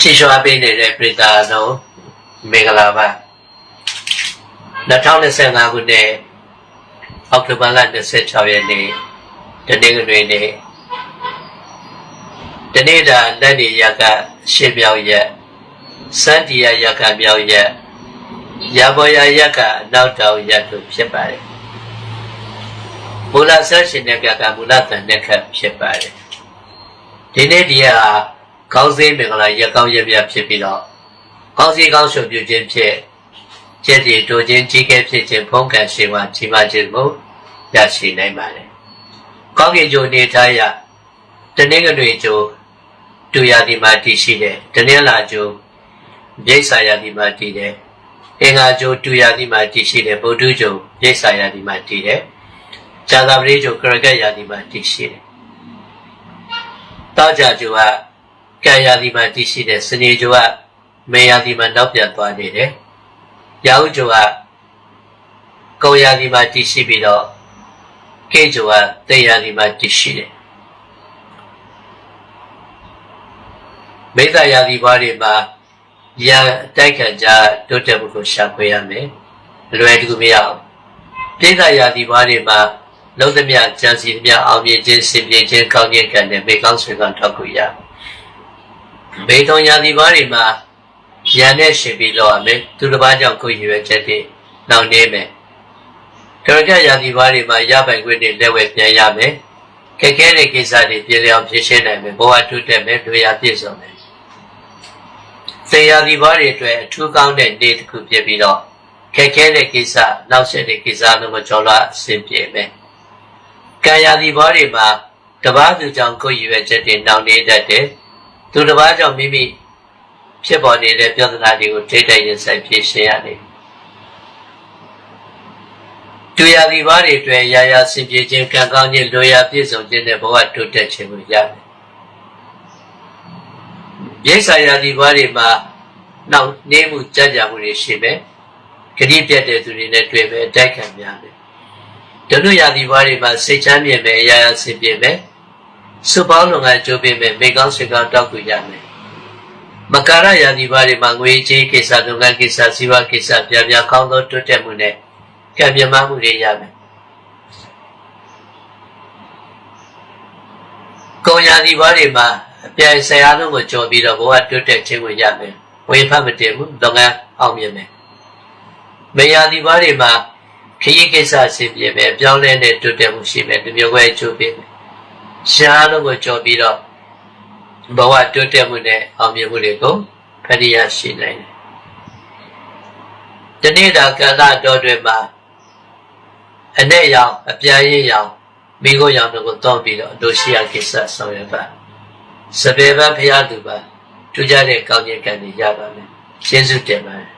ချီးရွှာပေးနေတဲ့ပြည်သားတို့မင်္ဂလာပါ2025ခုနှစ်အောက်တိုဘာလ26ရက်နေ့တနင်္ဂနွေနေ့တနေ့တာလက်နေရကရှေ့မြောက်ရက်စန္ဒီယရကမြောက်ရက်ရဘောရရက်ကအနောက်တောင်ရက်တို့ဖြစ်ပါတယ်မူလဆက်ရှင်တဲ့ကကမူလတန်တဲ့ခတ်ဖြစ်ပါတယ်ဒီနေ့ဒီဟာ ကောင်းစည်းမင်္ဂလာရက်ကောင်းရက်မြတ်ဖြစ်ပြီးတော့ကောင်းစည်းကောင်းရှုပ်ပြုခြင်းဖြစ်ကျက်တည်တို့ခြင်းကြီးကဲဖြစ်ခြင်းဖုံးကန်ရှိမှကြီးမားခြင်းကိုရရှိနိုင်ပါတယ်ကောင်းကင်ဂျိုနေထားရတနင်္ဂနွေဂျိုတူရဒီမှာတည်ရှိတယ်တနင်္လာဂျိုမြိတ်ဆာရဒီမှာတည်တယ်အင်္ဂါဂျိုတူရဒီမှာတည်ရှိတယ်ဗုဒ္ဓဂျိုမြိတ်ဆာရဒီမှာတည်တယ်ဇာတာပရိဂျိုကရကတ်ရဒီမှာတည်ရှိတယ်တောကြဂျိုက ကံရဒီမှာတည်ရှိတယ်စနေဂျိုကမေရဒီမှာနောက်ပြန်သွားနေတယ်ရာဟုဂျိုကကုံရဒီမှာတည်ရှိပြီးတော့ကေဂျိုကတေရဒီမှာတည်ရှိတယ်မိစ္ဆာယာဒီဘွားတွေမှာရန်တိုက်ခံကြတိုးတက်မှုကိုရှာဖွေရမယ်လွယ်တကူမရအောင်ပြိဿယာဒီဘွားတွေမှာလုံးသမျှကြံစီသမျှအောင်မြင်ခြင်းစင်ပြေခြင်းကောင်းခြင်းကံနဲ့မေကောင်းဆွေကောင်းထောက်ကူရ မေတုံယာဒီဘွားတွေမှာရန်နဲ့ရှင်ပြီးလောက်ရမယ်သူတစ်ပါးကြောင့်ကိုယ်ရွယ်ချက်တွေနောက်နေမယ်ကရကယာဒီဘွားတွေမှာရပိုင်ခွင့်တွေလက်ဝဲပြန်ရမယ်ခက်ခဲတဲ့ကိစ္စတွေပြည်လျောင်ဖြေရှင်းနိုင်မယ်ဘဝတုတက်မယ်တွေ့ရပြည့်စုံမယ်စေယာဒီဘွားတွေအတွက်အထူးကောင်းတဲ့နေ့တစ်ခုဖြစ်ပြီးတော့ခက်ခဲတဲ့ကိစ္စနောက်ဆက်တဲ့ကိစ္စမျိုးမကျော်လွှာအဆင်ပြေမယ်။ကာယဒီဘွားတွေမှာတပားသူကြောင့်ကိုယ်ရွယ်ချက်တွေနှောင့်နှေးတတ်တယ်။ သူတပားကြောင့်မိမိဖြစ်ပေါ်နေတဲ့ပြဿနာတွေကိုထိတိုက်ရင်ဆိုင်ဖြေရှင်းရတယ်။တူရဒီဘွားတွေအတွက်ရာရာဆင်ပြေခြင်းကံကောင်းခြင်းလိုရာပြည့်စုံခြင်းနဲ့ဘဝတိုးတက်ခြင်းကိုရတယ်။ရိစ္ဆာယာဒီဘွားတွေမှာနောက်နေမှုကြံ့ကြာမှုတွေရှိမယ်။ဂတိပြတ်တဲ့သူတွေနဲ့တွေ့မယ်အတိုက်ခံများမယ်။ဒုနုယာဒီဘွားတွေမှာစိတ်ချမ်းမြေမယ်အရာရာဆင်ပြေမယ်။ စုပေါင်းလုံငန်းကြိုးပေးမယ်မိကောင်းဆွေကောင်းတောက်ကူရမယ်။မကာရယာဒီဘွားတွေမှာငွေကြေးကိစ္စလုံငန်းကိစ္စစီးပွားကိစ္စပြပြကောင်းသောတိုးတက်မှုနဲ့ကံမြမမှုတွေရမယ်။ကုံယာဒီဘွားတွေမှာအပြိုင်ဆရာလုံးကိုကြော်ပြီးတော့ဘဝတိုးတက်ခြင်းကိုရမယ်။ဝေဖတ်မတင်ဘူးလုပ်ငန်းအောင်မြင်မယ်။မယာဒီဘွားတွေမှာခရီးကိစ္စဆင်ပြေမယ်ပြောင်းလဲတဲ့တိုးတက်မှုရှိမယ်ဒီမျိုးပဲအကျိုးပေးမယ်။ ရှားလုံးကိုကြော်ပြီးတော့ဘဝတိုးတက်မှုနဲ့အောင်မြင်မှုတွေကိုဖရိယာရှိနိုင်တယ်။ဒီနေ့တာကာလတော်တွေမှာအနဲ့ရောင်အပြားရည်ရောင်မိခိုးရောင်တို့ကိုတောင်းပြီးတော့ဒုရှိယကိစ္စဆောင်ရွက်ပါစပေဘဖရာသူပါထူးခြားတဲ့ကောင်းကျိုးကံတွေရပါမယ်ရှင်းစုတင်ပါတယ်